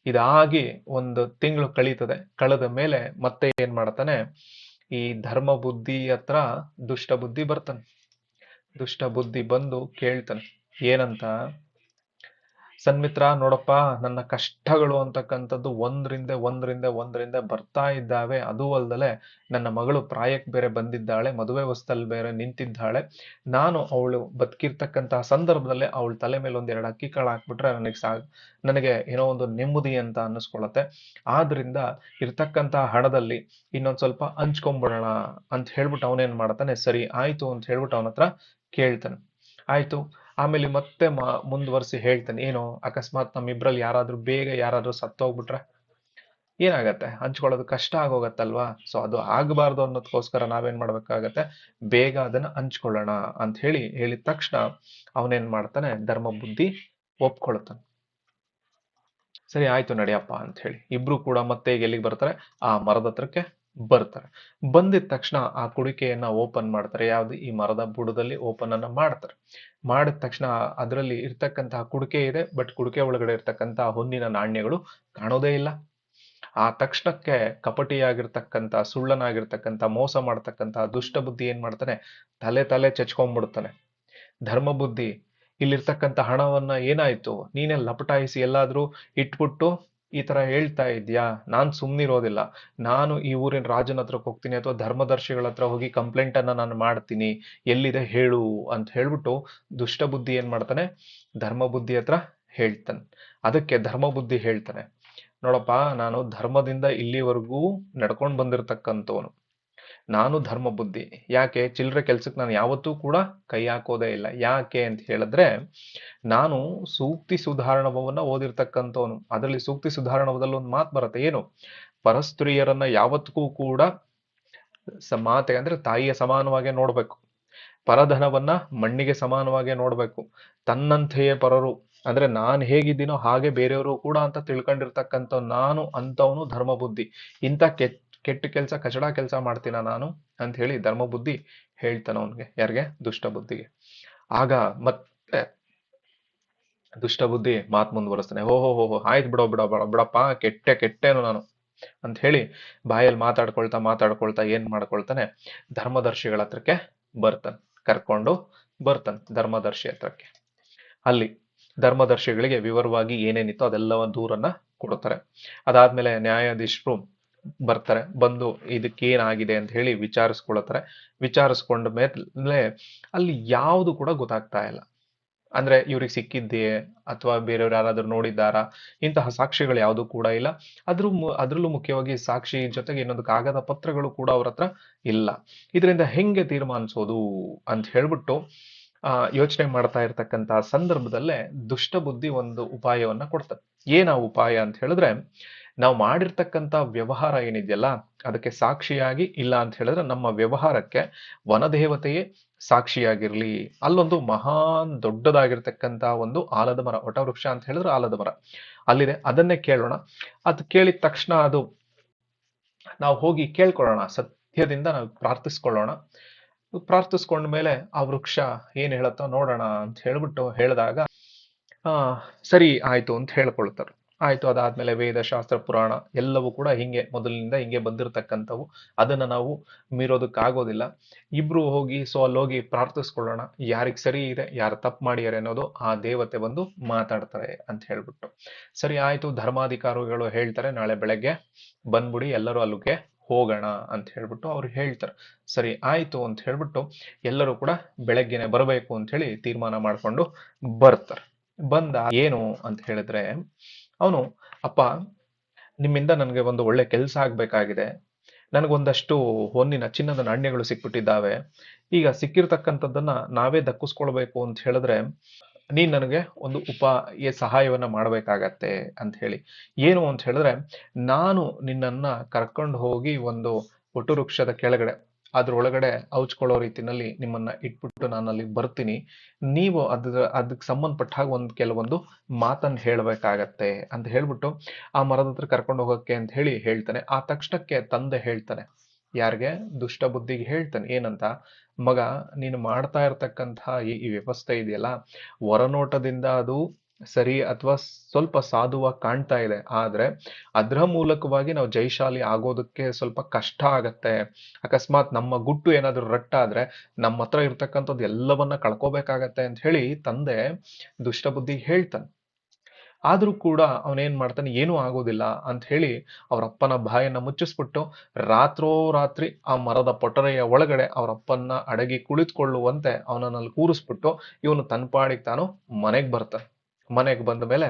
ಇದಾಗಿ ಒಂದು ತಿಂಗಳು ಕಳೀತದೆ. ಕಳೆದ ಮೇಲೆ ಮತ್ತೆ ಏನ್ ಮಾಡ್ತಾನೆ, ಈ ಧರ್ಮ ಬುದ್ಧಿ ಹತ್ರ ದುಷ್ಟ ಬುದ್ಧಿ ಬರ್ತಾನೆ. ದುಷ್ಟ ಬುದ್ಧಿ ಬಂದು ಕೇಳ್ತಾನೆ. ಏನಂತ? ಸನ್ಮಿತ್ರ, ನೋಡಪ್ಪ, ನನ್ನ ಕಷ್ಟಗಳು ಅಂತಕ್ಕಂಥದ್ದು ಒಂದ್ರಿಂದ ಒಂದ್ರಿಂದ ಒಂದ್ರಿಂದ ಬರ್ತಾ ಇದ್ದಾವೆ. ಅದು ಅಲ್ದಲೆ ನನ್ನ ಮಗಳು ಪ್ರಾಯಕ್ಕೆ ಬೇರೆ ಬಂದಿದ್ದಾಳೆ, ಮದುವೆ ವಸ್ತಲ್ಲಿ ಬೇರೆ ನಿಂತಿದ್ದಾಳೆ. ನಾನು ಅವಳು ಬದುಕಿರ್ತಕ್ಕಂತಹ ಸಂದರ್ಭದಲ್ಲೇ ಅವಳ ತಲೆ ಮೇಲೆ ಒಂದ್ ಎರಡು ಅಕ್ಕಿ ಕಾಳು ಹಾಕ್ಬಿಟ್ರೆ ನನಗೆ ಸಾ ನನಗೆ ಏನೋ ಒಂದು ನೆಮ್ಮದಿ ಅಂತ ಅನ್ನಿಸ್ಕೊಳತ್ತೆ. ಆದ್ರಿಂದ ಇರ್ತಕ್ಕಂತಹ ಹಣದಲ್ಲಿ ಇನ್ನೊಂದ್ ಸ್ವಲ್ಪ ಹಂಚ್ಕೊಂಬಿಡೋಣ ಅಂತ ಹೇಳ್ಬಿಟ್ಟು ಅವನೇನ್ ಮಾಡ್ತಾನೆ, ಸರಿ ಆಯ್ತು ಅಂತ ಹೇಳ್ಬಿಟ್ಟು ಅವನ ಹತ್ರ ಕೇಳ್ತಾನೆ. ಆಯ್ತು ಆಮೇಲೆ ಮತ್ತೆ ಮುಂದುವರಿಸಿ ಹೇಳ್ತೇನೆ, ಏನು ಅಕಸ್ಮಾತ್ ನಮ್ಮಿಬ್ರಲ್ಲಿ ಯಾರಾದ್ರೂ ಬೇಗ ಯಾರಾದ್ರೂ ಸತ್ತೋಗ್ಬಿಟ್ರೆ ಏನಾಗತ್ತೆ? ಹಂಚ್ಕೊಳ್ಳೋದು ಕಷ್ಟ ಆಗೋಗತ್ತಲ್ವಾ? ಸೊ ಅದು ಆಗಬಾರ್ದು ಅನ್ನೋದಕ್ಕೋಸ್ಕರ ನಾವೇನ್ ಮಾಡ್ಬೇಕಾಗತ್ತೆ? ಬೇಗ ಅದನ್ನ ಹಂಚ್ಕೊಳ್ಳೋಣ ಅಂತ ಹೇಳಿ ಹೇಳಿದ ತಕ್ಷಣ ಅವನೇನ್ ಮಾಡ್ತಾನೆ, ಧರ್ಮ ಬುದ್ಧಿ ಒಪ್ಕೊಳ್ತಾನೆ. ಸರಿ, ಆಯ್ತು ನಡಿಯಪ್ಪ ಅಂತ ಹೇಳಿ. ಇಬ್ರು ಕೂಡ ಮತ್ತೆ ಎಲ್ಲಿಗೆ ಬರ್ತಾರೆ? ಆ ಮರದ ಹತ್ರಕ್ಕೆ ಬರ್ತಾರೆ. ಬಂದಿದ ತಕ್ಷಣ ಆ ಕುಡಿಕೆಯನ್ನ ಓಪನ್ ಮಾಡ್ತಾರೆ. ಯಾವ್ದು ಈ ಮರದ ಬುಡದಲ್ಲಿ ಓಪನ್ ಅನ್ನ ಮಾಡ್ತಾರೆ. ಮಾಡಿದ ತಕ್ಷಣ ಅದರಲ್ಲಿ ಇರ್ತಕ್ಕಂತಹ ಕುಡಿಕೆ ಇದೆ, ಬಟ್ ಕುಡಿಕೆ ಒಳಗಡೆ ಇರ್ತಕ್ಕಂತಹ ಹೊನ್ನಿನ ನಾಣ್ಯಗಳು ಕಾಣೋದೇ ಇಲ್ಲ. ಆ ತಕ್ಷಣಕ್ಕೆ ಕಪಟಿಯಾಗಿರ್ತಕ್ಕಂಥ, ಸುಳ್ಳನಾಗಿರ್ತಕ್ಕಂಥ, ಮೋಸ ಮಾಡ್ತಕ್ಕಂಥ ದುಷ್ಟ ಬುದ್ಧಿ ಏನ್ ಮಾಡ್ತಾನೆ? ತಲೆ ತಲೆ ಚಚ್ಕೊಂಡ್ಬಿಡ್ತಾನೆ ಧರ್ಮ ಬುದ್ಧಿ ಇಲ್ಲಿರ್ತಕ್ಕಂಥ ಹಣವನ್ನ ಏನಾಯ್ತು? ನೀನೇ ಲಪಟಾಯಿಸಿ ಎಲ್ಲಾದ್ರೂ ಇಟ್ಬಿಟ್ಟು ಈ ತರ ಹೇಳ್ತಾ ಇದ್ಯಾ? ನಾನ್ ಸುಮ್ನಿರೋದಿಲ್ಲ. ನಾನು ಈ ಊರಿನ ರಾಜನ ಹತ್ರಕ್ಕೆ ಹೋಗ್ತೀನಿ ಅಥವಾ ಧರ್ಮದರ್ಶಿಗಳ ಹತ್ರ ಹೋಗಿ ಕಂಪ್ಲೇಂಟ್ ಅನ್ನ ನಾನು ಮಾಡ್ತೀನಿ. ಎಲ್ಲಿದೆ ಹೇಳು ಅಂತ ಹೇಳ್ಬಿಟ್ಟು ದುಷ್ಟ ಬುದ್ಧಿ ಏನ್ ಮಾಡ್ತಾನೆ? ಧರ್ಮ ಬುದ್ಧಿ ಹತ್ರ ಹೇಳ್ತಾನೆ. ಅದಕ್ಕೆ ಧರ್ಮ ಬುದ್ಧಿ ಹೇಳ್ತಾನೆ. ನೋಡಪ್ಪ, ನಾನು ಧರ್ಮದಿಂದ ಇಲ್ಲಿವರೆಗೂ ನಡ್ಕೊಂಡು ಬಂದಿರತಕ್ಕಂಥವನು. ನಾನು ಧರ್ಮ ಬುದ್ಧಿ. ಯಾಕೆ? ಚಿಲ್ಲರೆ ಕೆಲ್ಸಕ್ಕೆ ನಾನು ಯಾವತ್ತೂ ಕೂಡ ಕೈ ಹಾಕೋದೇ ಇಲ್ಲ. ಯಾಕೆ ಅಂತ ಹೇಳಿದ್ರೆ, ನಾನು ಸೂಕ್ತಿ ಸುಧಾರಣವನ್ನ ಓದಿರ್ತಕ್ಕಂಥವನು. ಅದರಲ್ಲಿ ಸೂಕ್ತಿ ಸುಧಾರಣವದಲ್ಲಿ ಒಂದು ಮಾತು ಬರುತ್ತೆ. ಏನು? ಪರಸ್ತ್ರೀಯರನ್ನ ಯಾವತ್ತಿಗೂ ಕೂಡ ಮಾತೆ, ಅಂದ್ರೆ ತಾಯಿಯ ಸಮಾನವಾಗಿ ನೋಡ್ಬೇಕು. ಪರಧನವನ್ನ ಮಣ್ಣಿಗೆ ಸಮಾನವಾಗಿ ನೋಡ್ಬೇಕು. ತನ್ನಂತೆಯೇ ಪರರು. ಅಂದ್ರೆ ನಾನ್ ಹೇಗಿದ್ದೀನೋ ಹಾಗೆ ಬೇರೆಯವರು ಕೂಡ ಅಂತ ತಿಳ್ಕೊಂಡಿರ್ತಕ್ಕಂಥ ನಾನು ಅಂತವನು ಧರ್ಮ ಬುದ್ಧಿ. ಇಂಥ ಕೆಟ್ಟ ಕೆಟ್ಟ ಕೆಲಸ, ಕಚಡ ಕೆಲಸ ಮಾಡ್ತೀನ ನಾನು ಅಂತ ಹೇಳಿ ಧರ್ಮ ಬುದ್ಧಿ ಹೇಳ್ತಾನ ಅವನಿಗೆ. ಯಾರಿಗೆ? ದುಷ್ಟ ಬುದ್ಧಿಗೆ. ಆಗ ಮತ್ತೆ ದುಷ್ಟ ಬುದ್ಧಿ ಮಾತ್ ಮುಂದುವರಿಸ್ತಾನೆ ಹೋ ಹೋ ಹೋ ಆಯ್ತು ಬಿಡೋ ಬಿಡೋ ಬಿಡೋ, ಬಿಡಪ್ಪ, ಕೆಟ್ಟೆ, ಕೆಟ್ಟೇನು ನಾನು ಅಂತ ಹೇಳಿ ಬಾಯಲ್ಲಿ ಮಾತಾಡ್ಕೊಳ್ತಾ ಮಾತಾಡ್ಕೊಳ್ತಾ ಏನ್ ಮಾಡ್ಕೊಳ್ತಾನೆ? ಧರ್ಮದರ್ಶಿಗಳ ಹತ್ರಕ್ಕೆ ಬರ್ತಾನೆ. ಕರ್ಕೊಂಡು ಬರ್ತಾನೆ ಧರ್ಮದರ್ಶಿ ಹತ್ರಕ್ಕೆ. ಅಲ್ಲಿ ಧರ್ಮದರ್ಶಿಗಳಿಗೆ ವಿವರವಾಗಿ ಏನೇನಿತ್ತು ಅದೆಲ್ಲವ ದೂರನ್ನ ಕೊಡ್ತಾರೆ ಅದಾದ್ಮೇಲೆ ನ್ಯಾಯಾಧೀಶರು ಬರ್ತಾರೆ, ಬಂದು ಇದಕ್ಕೇನಾಗಿದೆ ಅಂತ ಹೇಳಿ ವಿಚಾರಿಸ್ಕೊಳ್ತಾರೆ ವಿಚಾರಿಸ್ಕೊಂಡ ಮೇಲೆ ಅಲ್ಲಿ ಯಾವುದು ಕೂಡ ಗೊತ್ತಾಗ್ತಾ ಇಲ್ಲ. ಅಂದ್ರೆ ಇವ್ರಿಗೆ ಸಿಕ್ಕಿದೆಯೇ ಅಥವಾ ಬೇರೆಯವ್ರು ಯಾರಾದ್ರೂ ನೋಡಿದ್ದಾರಾ? ಇಂತಹ ಸಾಕ್ಷಿಗಳು ಯಾವುದು ಕೂಡ ಇಲ್ಲ. ಅದ್ರ ಅದ್ರಲ್ಲೂ ಮುಖ್ಯವಾಗಿ ಸಾಕ್ಷಿ ಜೊತೆಗೆ ಇನ್ನೊಂದು ಕಾಗದ ಪತ್ರಗಳು ಕೂಡ ಅವ್ರ ಹತ್ರ ಇಲ್ಲ. ಇದರಿಂದ ಹೆಂಗೆ ತೀರ್ಮಾನಿಸೋದು ಅಂತ ಹೇಳ್ಬಿಟ್ಟು, ಆ, ಯೋಚನೆ ಮಾಡ್ತಾ ಇರ್ತಕ್ಕಂತ ಸಂದರ್ಭದಲ್ಲೇ ದುಷ್ಟ ಬುದ್ಧಿ ಒಂದು ಉಪಾಯವನ್ನ ಕೊಡ್ತದೆ. ಏನ ಉಪಾಯ ಅಂತ ಹೇಳಿದ್ರೆ ನಾವು ಮಾಡಿರ್ತಕ್ಕಂಥ ವ್ಯವಹಾರ ಏನಿದೆಯಲ್ಲ, ಅದಕ್ಕೆ ಸಾಕ್ಷಿಯಾಗಿ ಇಲ್ಲ ಅಂತ ಹೇಳಿದ್ರೆ ನಮ್ಮ ವ್ಯವಹಾರಕ್ಕೆ ವನದೇವತೆಯೇ ಸಾಕ್ಷಿಯಾಗಿರ್ಲಿ. ಅಲ್ಲೊಂದು ಮಹಾನ್ ದೊಡ್ಡದಾಗಿರ್ತಕ್ಕಂಥ ಒಂದು ಆಲದ ಮರ, ವಟವೃಕ್ಷ ಅಂತ ಹೇಳಿದ್ರೆ ಆಲದ ಮರ. ಅಲ್ಲಿದೆ, ಅದನ್ನೇ ಕೇಳೋಣ. ಅದು ಕೇಳಿದ ತಕ್ಷಣ ಅದು ನಾವು ಹೋಗಿ ಕೇಳ್ಕೊಳ್ಳೋಣ, ಸತ್ಯದಿಂದ ನಾವು ಪ್ರಾರ್ಥಿಸ್ಕೊಳ್ಳೋಣ. ಪ್ರಾರ್ಥಿಸ್ಕೊಂಡ ಮೇಲೆ ಆ ವೃಕ್ಷ ಏನ್ ಹೇಳತ್ತೋ ನೋಡೋಣ ಅಂತ ಹೇಳ್ಬಿಟ್ಟು ಹೇಳಿದಾಗ, ಆ, ಸರಿ ಆಯ್ತು ಅಂತ ಹೇಳ್ಕೊಳ್ತಾರೆ. ಆಯ್ತು, ಅದಾದಮೇಲೆ ವೇದ ಶಾಸ್ತ್ರ ಪುರಾಣ ಎಲ್ಲವೂ ಕೂಡ ಹಿಂಗೆ ಮೊದಲಿನಿಂದ ಹಿಂಗೆ ಬಂದಿರತಕ್ಕಂಥವು. ಅದನ್ನ ನಾವು ಮೀರೋದಕ್ಕಾಗೋದಿಲ್ಲ. ಇಬ್ರು ಹೋಗಿ ಸೊ ಅಲ್ಲಿ ಹೋಗಿ ಪ್ರಾರ್ಥಿಸ್ಕೊಳ್ಳೋಣ. ಯಾರಿಗೆ ಸರಿ ಇದೆ, ಯಾರು ತಪ್ಪು ಮಾಡಿದ್ದಾರೆ ಅನ್ನೋದು ಆ ದೇವತೆ ಬಂದು ಮಾತಾಡ್ತಾರೆ ಅಂತ ಹೇಳ್ಬಿಟ್ಟು. ಸರಿ, ಆಯ್ತು, ಧರ್ಮಾಧಿಕಾರಿಗಳು ಹೇಳ್ತಾರೆ, ನಾಳೆ ಬೆಳಗ್ಗೆ ಬಂದ್ಬಿಡಿ, ಎಲ್ಲರೂ ಅಲ್ಲಿಗೆ ಹೋಗೋಣ ಅಂತ ಹೇಳ್ಬಿಟ್ಟು ಅವ್ರು ಹೇಳ್ತಾರೆ. ಸರಿ, ಆಯ್ತು ಅಂತ ಹೇಳ್ಬಿಟ್ಟು ಎಲ್ಲರೂ ಕೂಡ ಬೆಳಗ್ಗೆನೆ ಬರಬೇಕು ಅಂತ ಹೇಳಿ ತೀರ್ಮಾನ ಮಾಡ್ಕೊಂಡು ಬರ್ತಾರೆ. ಬಂದ ಏನು ಅಂತ ಹೇಳಿದ್ರೆ ಅವನು, ಅಪ್ಪ, ನಿಮ್ಮಿಂದ ನನಗೆ ಒಂದು ಒಳ್ಳೆ ಕೆಲಸ ಆಗಬೇಕಾಗಿದೆ. ನನಗೊಂದಷ್ಟು ಹೊನ್ನಿನ ಚಿನ್ನದ ನಾಣ್ಯಗಳು ಸಿಕ್ಬಿಟ್ಟಿದ್ದಾವೆ. ಈಗ ಸಿಕ್ಕಿರ್ತಕ್ಕಂಥದ್ದನ್ನ ನಾವೇ ದಕ್ಕಿಸ್ಕೊಳ್ಬೇಕು ಅಂತ ಹೇಳಿದ್ರೆ, ನೀನ್ ನನಗೆ ಒಂದು ಉಪಾಯ ಸಹಾಯವನ್ನ ಮಾಡಬೇಕಾಗತ್ತೆ ಅಂತ ಹೇಳಿ. ಏನು ಅಂತ ಹೇಳಿದ್ರೆ, ನಾನು ನಿನ್ನನ್ನ ಕರ್ಕೊಂಡು ಹೋಗಿ ಒಂದು ವಟುವೃಕ್ಷದ ಕೆಳಗಡೆ ಅದ್ರೊಳಗಡೆ ಹೌಚ್ಕೊಳ್ಳೋ ರೀತಿನಲ್ಲಿ ನಿಮ್ಮನ್ನ ಇಟ್ಬಿಟ್ಟು ನಾನು ಅಲ್ಲಿ ಬರ್ತೀನಿ. ನೀವು ಅದ್ರ ಅದಕ್ಕೆ ಸಂಬಂಧಪಟ್ಟ ಹಾಗೆ ಒಂದು ಕೆಲವೊಂದು ಮಾತನ್ನು ಹೇಳಬೇಕಾಗತ್ತೆ ಅಂತ ಹೇಳ್ಬಿಟ್ಟು ಆ ಮರದ ಹತ್ರ ಕರ್ಕೊಂಡು ಹೋಗಕ್ಕೆ ಅಂತ ಹೇಳಿ ಹೇಳ್ತಾನೆ. ಆ ತಕ್ಷಣಕ್ಕೆ ತಂದೆ ಹೇಳ್ತಾನೆ, ಯಾರಿಗೆ? ದುಷ್ಟ ಬುದ್ಧಿಗೆ ಹೇಳ್ತಾನೆ. ಏನಂತ? ಮಗ, ನೀನು ಮಾಡ್ತಾ ಇರ್ತಕ್ಕಂತಹ ಈ ವ್ಯವಸ್ಥೆ ಇದೆಯಲ್ಲ? ಹೊರನೋಟದಿಂದ ಅದು ಸರಿ ಅಥವಾ ಸ್ವಲ್ಪ ಸಾಧುವ ಕಾಣ್ತಾ ಇದೆ. ಆದ್ರೆ ಅದರ ಮೂಲಕವಾಗಿ ನಾವು ಜೈಶಾಲಿ ಆಗೋದಕ್ಕೆ ಸ್ವಲ್ಪ ಕಷ್ಟ ಆಗತ್ತೆ. ಅಕಸ್ಮಾತ್ ನಮ್ಮ ಗುಟ್ಟು ಏನಾದ್ರೂ ರಟ್ಟಾದ್ರೆ ನಮ್ಮ ಹತ್ರ ಇರ್ತಕ್ಕಂಥದ್ದು ಎಲ್ಲವನ್ನ ಕಳ್ಕೋಬೇಕಾಗತ್ತೆ ಅಂತ ಹೇಳಿ ತಂದೆ ದುಷ್ಟಬುದ್ಧಿ ಹೇಳ್ತಾನೆ. ಆದ್ರೂ ಕೂಡ ಅವನೇನ್ ಮಾಡ್ತಾನೆ, ಏನೂ ಆಗೋದಿಲ್ಲ ಅಂತ ಹೇಳಿ ಅವರಪ್ಪನ ಬಾಯನ್ನ ಮುಚ್ಚಿಸ್ಬಿಟ್ಟು ರಾತ್ರೋ ರಾತ್ರಿ ಆ ಮರದ ಪೊಟರೆಯ ಒಳಗಡೆ ಅವರಪ್ಪನ್ನ ಅಡಗಿ ಕುಳಿತುಕೊಳ್ಳುವಂತೆ ಅವನನ್ನಲ್ಲಿ ಕೂರಿಸ್ಬಿಟ್ಟು ಇವನು ತನ್ನ ಪಾಡಿಗೆ ತಾನು ಮನೆಗೆ ಬರ್ತಾನೆ. ಮನೆಗೆ ಬಂದ ಮೇಲೆ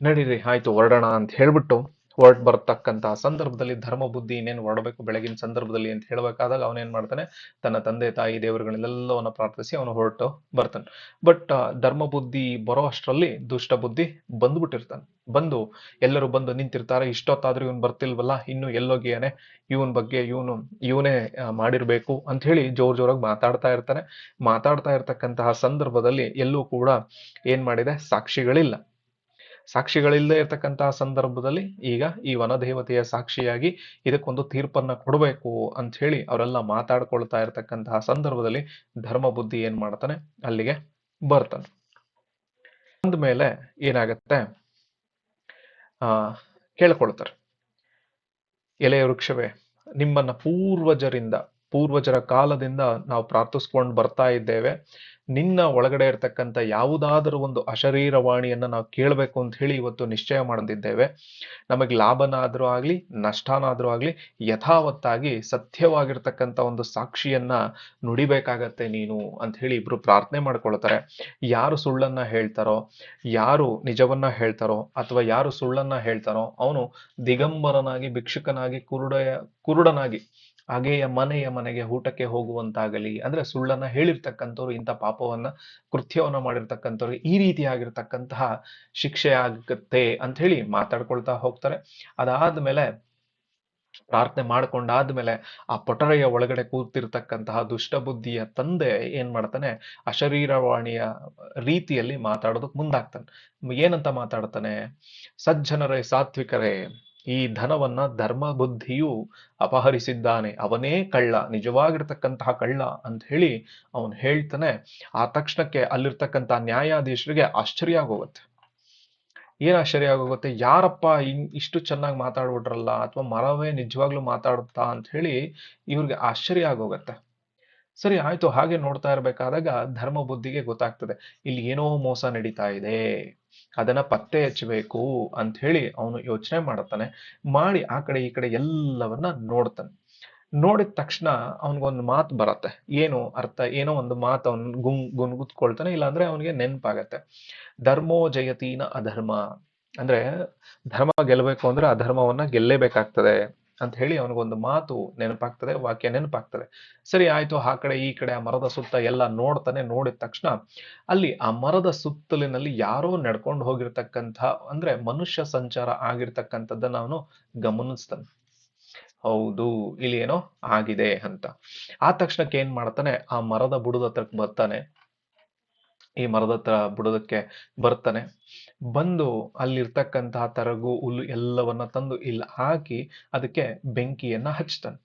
ನಡೀರಿ ಆಯ್ತು ಹೊರಡೋಣ ಅಂತ ಹೇಳ್ಬಿಟ್ಟು ಹೊರಟ್ ಬರ್ತಕ್ಕಂತಹ ಸಂದರ್ಭದಲ್ಲಿ ಧರ್ಮ, ಬುದ್ಧಿ ಇನ್ನೇನು ಹೊರಡಬೇಕು ಬೆಳಗಿನ ಸಂದರ್ಭದಲ್ಲಿ ಅಂತ ಹೇಳಬೇಕಾದಾಗ ಅವನೇನ್ ಮಾಡ್ತಾನೆ? ತನ್ನ ತಂದೆ, ತಾಯಿ ದೇವರುಗಳನ್ನೆಲ್ಲವನ್ನ ಪ್ರಾರ್ಥಿಸಿ ಅವನು ಹೊರಟು ಬರ್ತಾನೆ. ಬಟ್ ಧರ್ಮ, ಬುದ್ಧಿ ಬರೋ ಅಷ್ಟರಲ್ಲಿ ದುಷ್ಟ ಬುದ್ಧಿ ಬಂದ್ಬಿಟ್ಟಿರ್ತಾನೆ. ಬಂದು ಎಲ್ಲರೂ ಬಂದು ನಿಂತಿರ್ತಾರೆ, ಇಷ್ಟೊತ್ತಾದ್ರೂ ಇವನ್ ಬರ್ತಿಲ್ವಲ್ಲ, ಇನ್ನು ಎಲ್ಲೋಗಿಯಾನೆ ಇವನ್ ಬಗ್ಗೆ ಇವನು, ಇವನೇ ಮಾಡಿರ್ಬೇಕು ಅಂತ ಹೇಳಿ ಜೋರ್ ಜೋರಾಗಿ ಮಾತಾಡ್ತಾ ಇರ್ತಾನೆ. ಮಾತಾಡ್ತಾ ಇರ್ತಕ್ಕಂತಹ ಸಂದರ್ಭದಲ್ಲಿ ಎಲ್ಲೂ ಕೂಡ ಏನ್ ಮಾಡಿದೆ? ಸಾಕ್ಷಿಗಳಿಲ್ಲ. ಸಾಕ್ಷಿಗಳಿಲ್ಲದೆ ಇರತಕ್ಕಂತಹ ಸಂದರ್ಭದಲ್ಲಿ ಈಗ ಈ ವನದೇವತೆಯ ಸಾಕ್ಷಿಯಾಗಿ ಇದಕ್ಕೊಂದು ತೀರ್ಪನ್ನ ಕೊಡಬೇಕು ಅಂತ ಹೇಳಿ ಅವರೆಲ್ಲ ಮಾತಾಡ್ಕೊಳ್ತಾ ಇರತಕ್ಕಂತಹ ಸಂದರ್ಭದಲ್ಲಿ ಧರ್ಮ ಬುದ್ಧಿ ಏನ್ ಮಾಡ್ತಾನೆ? ಅಲ್ಲಿಗೆ ಬರ್ತಾನೆ. ಅಂದ್ಮೇಲೆ ಏನಾಗತ್ತೆ? ಆ, ಕೇಳ್ಕೊಳ್ತಾರೆ. ಎಲೆಯ ವೃಕ್ಷವೇ, ನಿಮ್ಮನ್ನ ಪೂರ್ವಜರಿಂದ ಪೂರ್ವಜರ ಕಾಲದಿಂದ ನಾವು ಪ್ರಾರ್ಥಿಸ್ಕೊಂಡು ಬರ್ತಾ ಇದ್ದೇವೆ. ನಿನ್ನ ಒಳಗಡೆ ಇರತಕ್ಕಂಥ ಯಾವುದಾದರೂ ಒಂದು ಅಶರೀರವಾಣಿಯನ್ನ ನಾವು ಕೇಳಬೇಕು ಅಂತ ಹೇಳಿ ಇವತ್ತು ನಿಶ್ಚಯ ಮಾಡಿದ್ದೇವೆ ನಮಗೆ ಲಾಭನಾದ್ರೂ ಆಗ್ಲಿ, ನಷ್ಟನಾದ್ರೂ ಆಗ್ಲಿ, ಯಥಾವತ್ತಾಗಿ ಸತ್ಯವಾಗಿರ್ತಕ್ಕಂಥ ಒಂದು ಸಾಕ್ಷಿಯನ್ನ ನುಡಿಬೇಕಾಗತ್ತೆ ನೀನು ಅಂತ ಹೇಳಿ ಇಬ್ರು ಪ್ರಾರ್ಥನೆ ಮಾಡ್ಕೊಳ್ತಾರೆ. ಯಾರು ಸುಳ್ಳನ್ನ ಹೇಳ್ತಾರೋ, ಯಾರು ನಿಜವನ್ನ ಹೇಳ್ತಾರೋ ಅಥವಾ ಯಾರು ಸುಳ್ಳನ್ನ ಹೇಳ್ತಾರೋ, ಅವನು ದಿಗಂಬರನಾಗಿ, ಭಿಕ್ಷುಕನಾಗಿ ಕುರುಡ ಕುರುಡನಾಗಿ ಹಾಗೆಯ ಮನೆಯ ಮನೆಗೆ ಊಟಕ್ಕೆ ಹೋಗುವಂತಾಗಲಿ, ಅಂದ್ರೆ ಸುಳ್ಳನ್ನ ಹೇಳಿರ್ತಕ್ಕಂಥವ್ರು ಇಂಥ ಪಾಪವನ್ನ ಕೃತ್ಯವನ್ನ ಮಾಡಿರ್ತಕ್ಕಂಥವ್ರು ಈ ರೀತಿಯಾಗಿರ್ತಕ್ಕಂತಹ ಶಿಕ್ಷೆ ಆಗುತ್ತೆ ಅಂತ ಹೇಳಿ ಮಾತಾಡ್ಕೊಳ್ತಾ ಹೋಗ್ತಾರೆ. ಅದಾದ್ಮೇಲೆ ಪ್ರಾರ್ಥನೆ ಮಾಡ್ಕೊಂಡಾದ್ಮೇಲೆ ಆ ಪೊಟರೆಯ ಒಳಗಡೆ ಕೂತಿರ್ತಕ್ಕಂತಹ ದುಷ್ಟಬುದ್ಧಿಯ ತಂದೆ ಏನ್ ಮಾಡ್ತಾನೆ, ಅಶರೀರವಾಣಿಯ ರೀತಿಯಲ್ಲಿ ಮಾತಾಡೋದಕ್ ಮುಂದಾಗ್ತಾನೆ. ಏನಂತ ಮಾತಾಡ್ತಾನೆ? ಸಜ್ಜನರೇ, ಸಾತ್ವಿಕರೇ ಈ ಧನವನ್ನ ಧರ್ಮ ಬುದ್ಧಿಯು ಅಪಹರಿಸಿದ್ದಾನೆ. ಅವನೇ ಕಳ್ಳ, ನಿಜವಾಗಿರ್ತಕ್ಕಂತಹ ಕಳ್ಳ ಅಂತ ಹೇಳಿ ಅವನು ಹೇಳ್ತಾನೆ. ಆ ತಕ್ಷಣಕ್ಕೆ ಅಲ್ಲಿರ್ತಕ್ಕಂಥ ನ್ಯಾಯಾಧೀಶರಿಗೆ ಆಶ್ಚರ್ಯ ಆಗೋಗುತ್ತೆ ಏನ್ ಆಶ್ಚರ್ಯ ಆಗೋಗುತ್ತೆ ಯಾರಪ್ಪ ಇಷ್ಟು ಚೆನ್ನಾಗಿ ಮಾತಾಡ್ಬಿಟ್ರಲ್ಲ? ಅಥವಾ ಮರವೇ ನಿಜವಾಗ್ಲೂ ಮಾತಾಡುತ್ತಾ ಅಂತ ಹೇಳಿ ಇವ್ರಿಗೆ ಆಶ್ಚರ್ಯ ಆಗೋಗತ್ತೆ. ಸರಿ, ಆಯ್ತು, ಹಾಗೆ ನೋಡ್ತಾ ಇರ್ಬೇಕಾದಾಗ ಧರ್ಮ ಬುದ್ಧಿಗೆ ಗೊತ್ತಾಗ್ತದೆ. ಇಲ್ಲಿ ಏನೋ ಮೋಸ ನಡೀತಾ ಇದೆ. ಅದನ್ನ ಪತ್ತೆ ಹಚ್ಚಬೇಕು ಅಂತ ಹೇಳಿ ಅವನು ಯೋಚನೆ ಮಾಡುತ್ತಾನೆ ಮಾಡಿ ಆ ಕಡೆ ಈ ಕಡೆ ಎಲ್ಲವನ್ನ ನೋಡ್ತಾನೆ. ನೋಡಿದ ತಕ್ಷಣ ಅವನಿಗೊಂದು ಮಾತು ಬರತ್ತೆ. ಏನು ಅರ್ಥ? ಏನೋ ಒಂದು ಮಾತು ಅವನ್ ಗುಂಗ್ ಗುನ್ಗುತ್ಕೊಳ್ತಾನೆ, ಇಲ್ಲಾಂದ್ರೆ ಅವನಿಗೆ ನೆನಪಾಗತ್ತೆ. ಧರ್ಮೋ ಜಯತೀನ ಅಧರ್ಮ. ಅಂದ್ರೆ ಧರ್ಮ ಗೆಲ್ಲಬೇಕು ಅಂದ್ರೆ ಅಧರ್ಮವನ್ನ ಗೆಲ್ಲೇಬೇಕಾಗ್ತದೆ. ಅಂತ ಹೇಳಿ ಅವನಿಗೊಂದು ಮಾತು ನೆನಪಾಗ್ತದೆ, ವಾಕ್ಯ ನೆನಪಾಗ್ತದೆ. ಸರಿ ಆಯ್ತು, ಆ ಕಡೆ, ಈ ಕಡೆ, ಆ ಮರದ ಸುತ್ತ ಎಲ್ಲ ನೋಡ್ತಾನೆ ನೋಡಿದ ತಕ್ಷಣ ಅಲ್ಲಿ ಆ ಮರದ ಸುತ್ತಲಿನಲ್ಲಿ ಯಾರೋ ನಡ್ಕೊಂಡು ಹೋಗಿರ್ತಕ್ಕಂಥ, ಅಂದ್ರೆ ಮನುಷ್ಯ ಸಂಚಾರ ಆಗಿರ್ತಕ್ಕಂಥದ್ದನ್ನ ಅವನು ಗಮನಿಸ್ತಾನೆ. ಹೌದು, ಇಲ್ಲಿ ಏನೋ ಆಗಿದೆ ಅಂತ. ಆ ತಕ್ಷಣಕ್ಕೆ ಏನ್ ಮಾಡ್ತಾನೆ, ಆ ಮರದ ಬುಡದ ಹತ್ರಕ್ಕೆ ಬರ್ತಾನೆ. ಈ ಮರದ ಹತ್ರ ಬುಡದಕ್ಕೆ ಬರ್ತಾನೆ. ಬಂದು ಅಲ್ಲಿರ್ತಕ್ಕಂತಹ ತರಗು, ಹುಲ್ಲು ಎಲ್ಲವನ್ನ ತಂದು ಇಲ್ಲಿ ಹಾಕಿ ಅದಕ್ಕೆ ಬೆಂಕಿಯನ್ನ ಹಚ್ತಾನೆ.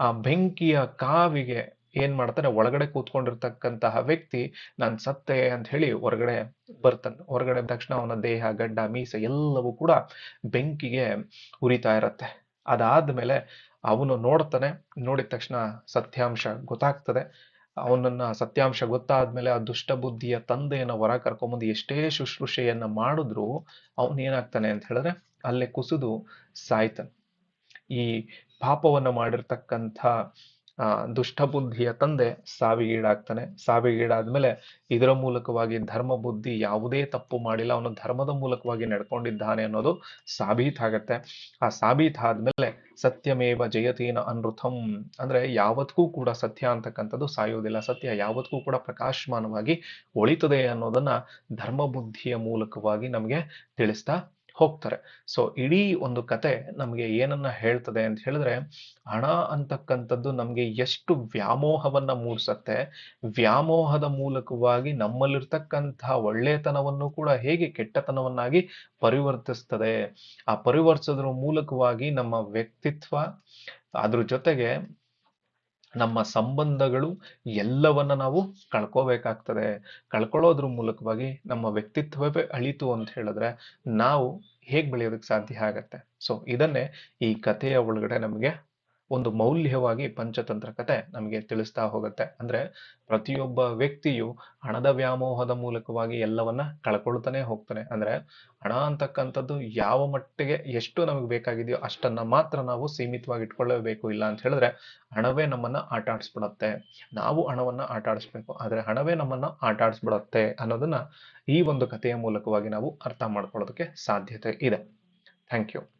ಆ ಬೆಂಕಿಯ ಕಾವಿಗೆ ಏನ್ ಮಾಡ್ತಾನೆ, ಒಳಗಡೆ ಕೂತ್ಕೊಂಡಿರ್ತಕ್ಕಂತಹ ವ್ಯಕ್ತಿ ನಾನ್ ಸತ್ತೆ ಅಂತ ಹೇಳಿ ಹೊರಗಡೆ ಬರ್ತಾನೆ. ಹೊರಗಡೆ ತಕ್ಷಣ ಅವನ ದೇಹ, ಗಡ್ಡ, ಮೀಸೆ ಎಲ್ಲವೂ ಕೂಡ ಬೆಂಕಿಗೆ ಉರಿತಾ ಇರತ್ತೆ. ಅದಾದ್ಮೇಲೆ ಅವನು ನೋಡ್ತಾನೆ. ನೋಡಿದ ತಕ್ಷಣ ಸತ್ಯಾಂಶ ಗೊತ್ತಾಗ್ತದೆ. ಅವನನ್ನ ಸತ್ಯಾಂಶ ಗೊತ್ತಾದ್ಮೇಲೆ ಆ ದುಷ್ಟ ಬುದ್ಧಿಯ ತಂದೆಯನ್ನ ಹೊರ ಕರ್ಕೊಂಬಂದು ಎಷ್ಟೇ ಶುಶ್ರೂಷೆಯನ್ನ ಮಾಡಿದ್ರು ಅವನ್ ಏನಾಗ್ತಾನೆ ಅಂತ ಹೇಳಿದ್ರೆ ಅಲ್ಲೇ ಕುಸಿದು ಸಾಯ್ತಾನೆ. ಈ ಪಾಪವನ್ನ ಮಾಡಿರ್ತಕ್ಕಂಥ ದುಷ್ಟಬುದ್ಧಿಯ ತಂದೆ ಸಾವಿಗೀಡಾಗ್ತಾನೆ. ಸಾವಿಗೀಡಾದ್ಮೇಲೆ ಇದರ ಮೂಲಕವಾಗಿ ಧರ್ಮ ಬುದ್ಧಿ ಯಾವುದೇ ತಪ್ಪು ಮಾಡಿಲ್ಲ. ಅವನು ಧರ್ಮದ ಮೂಲಕವಾಗಿ ನಡ್ಕೊಂಡಿದ್ದಾನೆ ಅನ್ನೋದು ಸಾಬೀತಾಗತ್ತೆ ಆ ಸಾಬೀತಾದ್ಮೇಲೆ ಸತ್ಯಮೇವ ಜಯತೀನ ಅನೃಥಂ ಅಂದ್ರೆ ಯಾವತ್ತಿಗೂ ಕೂಡ ಸತ್ಯ ಅಂತಕ್ಕಂಥದ್ದು ಸಾಯೋದಿಲ್ಲ. ಸತ್ಯ ಯಾವತ್ತಿಗೂ ಕೂಡ ಪ್ರಕಾಶಮಾನವಾಗಿ ಒಳಿತದೆ ಅನ್ನೋದನ್ನ ಧರ್ಮ ಬುದ್ಧಿಯ ಮೂಲಕವಾಗಿ ನಮಗೆ ತಿಳಿಸ್ತಾ ಹೋಗ್ತಾರೆ. ಸೊ ಇಡೀ ಒಂದು ಕತೆ ನಮಗೆ ಏನನ್ನ ಹೇಳ್ತದೆ ಅಂತ ಹೇಳಿದ್ರೆ, ಹಣ ಅಂತಕ್ಕಂಥದ್ದು ನಮಗೆ ಎಷ್ಟು ವ್ಯಾಮೋಹವನ್ನ ಮೂಡಿಸತ್ತೆ, ವ್ಯಾಮೋಹದ ಮೂಲಕವಾಗಿ ನಮ್ಮಲ್ಲಿರ್ತಕ್ಕಂತಹ ಒಳ್ಳೆತನವನ್ನು ಕೂಡ ಹೇಗೆ ಕೆಟ್ಟತನವನ್ನಾಗಿ ಪರಿವರ್ತಿಸ್ತದೆ, ಆ ಪರಿವರ್ತಿಸೋದ್ರ ಮೂಲಕವಾಗಿ ನಮ್ಮ ವ್ಯಕ್ತಿತ್ವ, ಅದ್ರ ಜೊತೆಗೆ ನಮ್ಮ ಸಂಬಂಧಗಳು ಎಲ್ಲವನ್ನ ನಾವು ಕಳ್ಕೋಬೇಕಾಗ್ತದೆ. ಕಳ್ಕೊಳ್ಳೋದ್ರ ಮೂಲಕವಾಗಿ ನಮ್ಮ ವ್ಯಕ್ತಿತ್ವವೇ ಅಳಿತು ಅಂತ ಹೇಳಿದ್ರೆ ನಾವು ಹೇಗ್ ಬೆಳೆಯೋದಕ್ಕೆ ಸಾಧ್ಯ ಆಗತ್ತೆ? ಸೊ ಇದನ್ನೇ ಈ ಕಥೆಯ ಒಳಗಡೆ ನಮಗೆ ಒಂದು ಮೌಲ್ಯವಾಗಿ ಪಂಚತಂತ್ರ ಕತೆ ನಮಗೆ ತಿಳಿಸ್ತಾ ಹೋಗುತ್ತೆ. ಅಂದ್ರೆ ಪ್ರತಿಯೊಬ್ಬ ವ್ಯಕ್ತಿಯು ಹಣದ ವ್ಯಾಮೋಹದ ಮೂಲಕವಾಗಿ ಎಲ್ಲವನ್ನ ಕಳ್ಕೊಳ್ತಾನೆ ಹೋಗ್ತಾನೆ. ಅಂದ್ರೆ ಹಣ ಅಂತಕ್ಕಂಥದ್ದು ಯಾವ ಮಟ್ಟಿಗೆ ಎಷ್ಟು ನಮಗೆ ಬೇಕಾಗಿದೆಯೋ ಅಷ್ಟನ್ನ ಮಾತ್ರ ನಾವು ಸೀಮಿತವಾಗಿ ಇಟ್ಕೊಳ್ಳಬೇಕು ಇಲ್ಲ ಅಂತ ಹೇಳಿದ್ರೆ ಹಣವೇ ನಮ್ಮನ್ನ ಆಟ ಆಡಿಸ್ಬಿಡತ್ತೆ ನಾವು ಹಣವನ್ನ ಆಟ ಆಡಿಸ್ಬೇಕು ಆದ್ರೆ ಹಣವೇ ನಮ್ಮನ್ನ ಆಟ ಆಡಿಸ್ಬಿಡತ್ತೆ ಅನ್ನೋದನ್ನ ಈ ಒಂದು ಕಥೆಯ ಮೂಲಕವಾಗಿ ನಾವು ಅರ್ಥ ಮಾಡ್ಕೊಳ್ಳೋದಕ್ಕೆ ಸಾಧ್ಯತೆ ಇದೆ. Thank you.